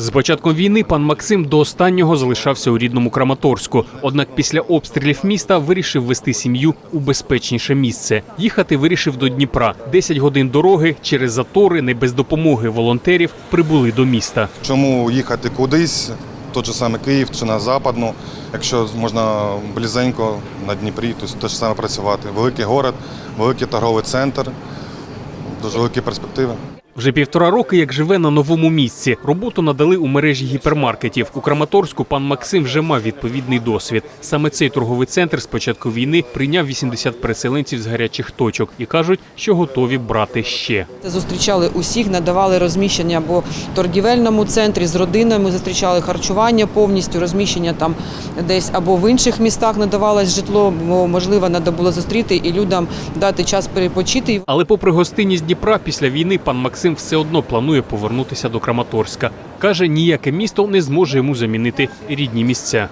З початком війни пан Максим до останнього залишався у рідному Краматорську. Однак після обстрілів міста вирішив вести сім'ю у безпечніше місце. Їхати вирішив до Дніпра. 10 годин дороги через затори, не без допомоги волонтерів, прибули до міста. Чому їхати кудись, той же саме Київ чи на Западну, якщо можна близенько на Дніпрі, то те ж саме працювати. Великий город, великий торговий центр, дуже великі перспективи. Вже півтора роки, як живе на новому місці. Роботу надали у мережі гіпермаркетів. У Краматорську пан Максим вже мав відповідний досвід. Саме цей торговий центр з початку війни прийняв 80 переселенців з гарячих точок і кажуть, що готові брати ще. Зустрічали усіх, надавали розміщення або в торгівельному центрі з родинами, зустрічали харчування повністю, розміщення там десь або в інших містах надавалось житло, бо можливо треба було зустріти і людям дати час перепочити. Але попри гостинність Дніпра, після війни пан Максим все одно планує повернутися до Краматорська. Каже, ніяке місто не зможе йому замінити рідні місця.